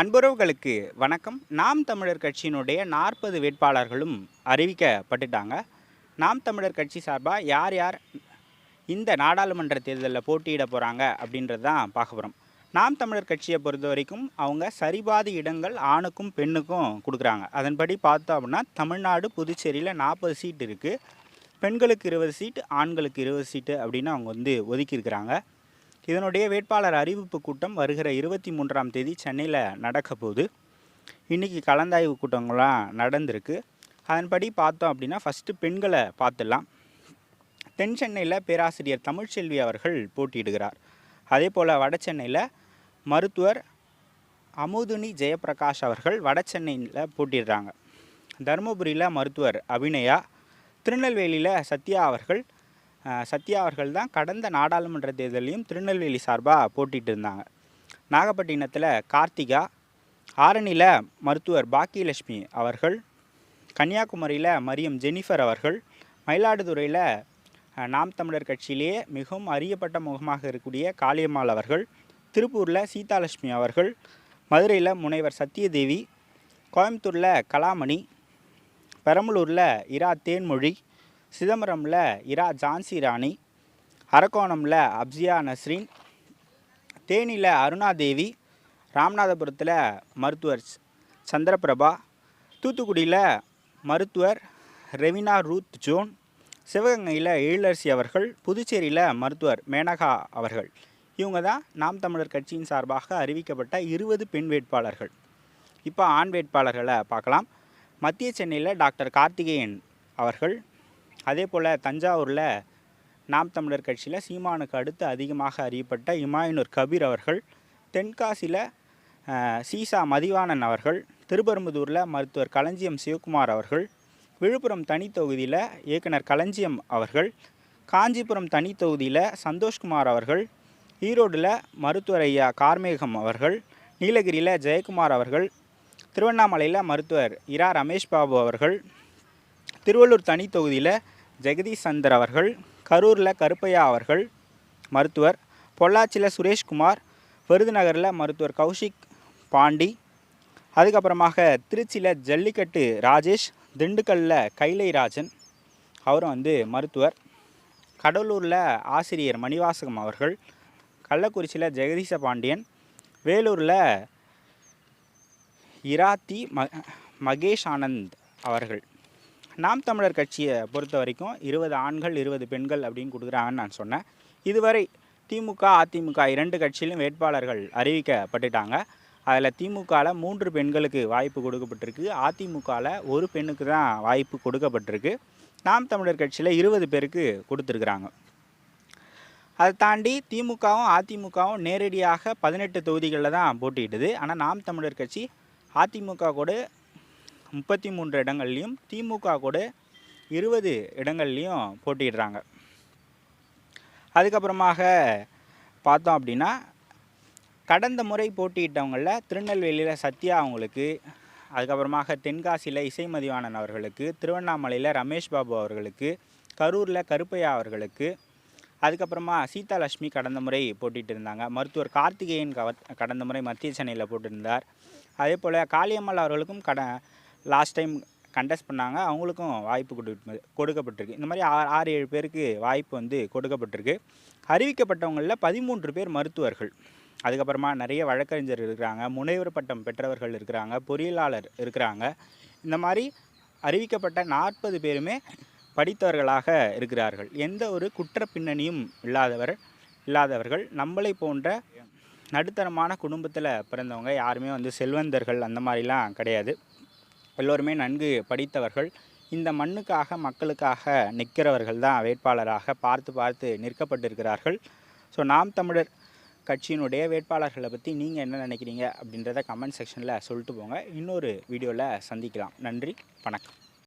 அன்புறவுகளுக்கு வணக்கம். நாம் தமிழர் கட்சியினுடைய நாற்பது வேட்பாளர்களும் அறிவிக்கப்பட்டுட்டாங்க. நாம் தமிழர் கட்சி சார்பாக யார் யார் இந்த நாடாளுமன்ற தேர்தலில் போட்டியிட போகிறாங்க அப்படின்றது தான் பார்க்க போகிறோம் நாம் தமிழர் கட்சியை பொறுத்த வரைக்கும் அவங்க சரிபாதி இடங்கள் ஆணுக்கும் பெண்ணுக்கும் கொடுக்குறாங்க. அதன்படி பார்த்தோம் அப்படின்னா தமிழ்நாடு புதுச்சேரியில் நாற்பது சீட் இருக்குது பெண்களுக்கு இருபது சீட்டு ஆண்களுக்கு இருபது சீட்டு அப்படின்னு அவங்க வந்து ஒதுக்கியிருக்கிறாங்க. இதனுடைய வேட்பாளர் அறிவிப்பு கூட்டம் வருகிற இருபத்தி மூன்றாம் தேதி சென்னையில் நடக்க போகுது. இன்றைக்கி கலந்தாய்வு கூட்டங்கள்லாம் நடந்திருக்கு. அதன்படி பார்த்தோம் அப்படின்னா ஃபஸ்ட்டு பெண்களை பார்த்துடலாம். தென் சென்னையில் பேராசிரியர் தமிழ்ச்செல்வி அவர்கள் போட்டியிடுகிறார். அதே போல் வட சென்னையில் மருத்துவர் அமுதுனி ஜெயபிரகாஷ் அவர்கள் வட சென்னையில் போட்டிடுறாங்க தருமபுரியில் மருத்துவர் அபிநயா திருநெல்வேலியில் சத்யா அவர்கள் சத்யா அவர்கள் தான் கடந்த நாடாளுமன்ற தேர்தலையும் திருநெல்வேலி சார்பாக போட்டிட்டு இருந்தாங்க. நாகப்பட்டினத்தில் கார்த்திகா ஆரணியில் மருத்துவர் பாக்கியலட்சுமி அவர்கள் கன்னியாகுமரியில் மரியம் ஜெனிஃபர் அவர்கள் மயிலாடுதுறையில் நாம் தமிழர் கட்சியிலேயே மிகவும் அறியப்பட்ட முகமாக இருக்கக்கூடிய காளியம்மாள் அவர்கள் திருப்பூரில் சீதாலட்சுமி அவர்கள் மதுரையில் முனைவர் சத்யதேவி கோயம்புத்தூரில் கலாமணி பெரம்பலூரில் இரா தேன்மொழி சிதம்பரமில் இரா ஜான்சி ராணி அரக்கோணமில் அப்சியா நஸ்ரீன் தேனியில் அருணாதேவி ராமநாதபுரத்தில் மருத்துவர் சந்திரபிரபா தூத்துக்குடியில் மருத்துவர் ரெவினா ரூத் ஜோன் சிவகங்கையில் எழிலரசி அவர்கள் புதுச்சேரியில் மருத்துவர் மேனகா அவர்கள். இவங்க தான் நாம் தமிழர் கட்சியின் சார்பாக அறிவிக்கப்பட்ட இருபது பெண் வேட்பாளர்கள். இப்போ ஆண் வேட்பாளர்களை பார்க்கலாம். மத்திய சென்னையில் டாக்டர் கார்த்திகேயன் அவர்கள் அதே போல் தஞ்சாவூரில் நாம் தமிழர் கட்சியில் சீமானுக்கு அடுத்து அதிகமாக அறியப்பட்ட இமாயினூர் கபீர் அவர்கள் தென்காசியில் சீசா மதிவாணன் அவர்கள் திருப்பெரும்புதூரில் மருத்துவர் களஞ்சியம் சிவகுமார் அவர்கள் விழுப்புரம் தனி தொகுதியில் இயக்குனர் களஞ்சியம் அவர்கள் காஞ்சிபுரம் தனி தொகுதியில் சந்தோஷ்குமார் அவர்கள் ஈரோடில் மருத்துவர் ஐயா கார்மேகம் அவர்கள் நீலகிரியில் ஜெயக்குமார் அவர்கள் திருவண்ணாமலையில் மருத்துவர் இரா ரமேஷ் பாபு அவர்கள் திருவள்ளூர் தனி தொகுதியில் ஜெகதீஷ் சந்தர் அவர்கள் கரூரில் கருப்பையா அவர்கள் மருத்துவர் பொள்ளாச்சியில் சுரேஷ்குமார் விருதுநகரில் மருத்துவர் கௌஷிக் பாண்டி அதுக்கப்புறமாக திருச்சியில் ஜல்லிக்கட்டு ராஜேஷ் திண்டுக்கல்லில் கைலை ராஜன் அவரும் வந்து மருத்துவர். கடலூரில் ஆசிரியர் மணிவாசகம் அவர்கள் கள்ளக்குறிச்சியில் ஜெகதீச பாண்டியன் வேலூரில் இராத்தி ம மகேஷ் ஆனந்த் அவர்கள். நாம் தமிழர் கட்சியை பொறுத்த வரைக்கும் இருபது ஆண்கள் இருபது பெண்கள் அப்படின்னு கொடுக்குறாங்கன்னு நான் சொன்னேன். இதுவரை திமுக அதிமுக இரண்டு கட்சியிலும் வேட்பாளர்கள் அறிவிக்கப்பட்டுட்டாங்க. அதில் திமுகவில் மூன்று பெண்களுக்கு வாய்ப்பு கொடுக்கப்பட்டிருக்கு. அதிமுகவில் ஒரு பெண்ணுக்கு தான் வாய்ப்பு கொடுக்கப்பட்டிருக்கு. நாம் தமிழர் கட்சியில் இருபது பேருக்கு கொடுத்துருக்குறாங்க. அதை தாண்டி திமுகவும் அதிமுகவும் நேரடியாக பதினெட்டு தொகுதிகளில் தான் போட்டியிடுது ஆனால் நாம் தமிழர் கட்சி அதிமுக கூட முப்பத்தி மூன்று இடங்கள்லையும் திமுக கூட இருபது இடங்கள்லையும் போட்டிடுறாங்க அதுக்கப்புறமாக பார்த்தோம் அப்படின்னா கடந்த முறை போட்டியிட்டவங்களில் திருநெல்வேலியில் சத்யா அவங்களுக்கு அதுக்கப்புறமாக தென்காசியில் இசைமதிவாணன் அவர்களுக்கு திருவண்ணாமலையில் ரமேஷ் பாபு அவர்களுக்கு கரூரில் கருப்பையா அவர்களுக்கு அதுக்கப்புறமா சீதாலட்சுமி கடந்த முறை போட்டிகிட்டு இருந்தாங்க மருத்துவர் கார்த்திகேயன் கடந்த முறை மத்திய சென்னையில் போட்டிருந்தார். அதே போல் காளியம்மாள் அவர்களுக்கும் கட லாஸ்ட் டைம் கண்டெஸ்ட் பண்ணாங்க. அவங்களுக்கும் வாய்ப்பு கொடு கொடுக்கப்பட்டிருக்கு. இந்த மாதிரி ஆறு ஆறு ஏழு பேருக்கு வாய்ப்பு வந்து கொடுக்கப்பட்டிருக்கு. அறிவிக்கப்பட்டவங்களில் பதிமூன்று பேர் மருத்துவர்கள். அதுக்கப்புறமா நிறைய வழக்கறிஞர் இருக்கிறாங்க முனைவர் பட்டம் பெற்றவர்கள் இருக்கிறாங்க பொறியியலாளர் இருக்கிறாங்க. இந்த மாதிரி அறிவிக்கப்பட்ட நாற்பது பேருமே படித்தவர்களாக இருக்கிறார்கள். எந்த ஒரு குற்ற பின்னணியும் இல்லாதவர் இல்லாதவர்கள் நம்மளை போன்ற நடுத்தரமான குடும்பத்தில் பிறந்தவங்க யாருமே வந்து செல்வந்தர்கள் அந்த மாதிரிலாம் கிடையாது. எல்லோருமே நன்கு படித்தவர்கள். இந்த மண்ணுக்காக மக்களுக்காக நிற்கிறவர்கள் தான் வேட்பாளராக பார்த்து பார்த்து நிற்கப்பட்டிருக்கிறார்கள். ஸோ நாம் தமிழர் கட்சியினுடைய வேட்பாளர்களை பற்றி நீங்கள் என்ன நினைக்கிறீங்க அப்படின்றத கமெண்ட் செக்ஷனில் சொல்லிட்டு போங்க. இன்னொரு வீடியோவில் சந்திக்கலாம். நன்றி வணக்கம்.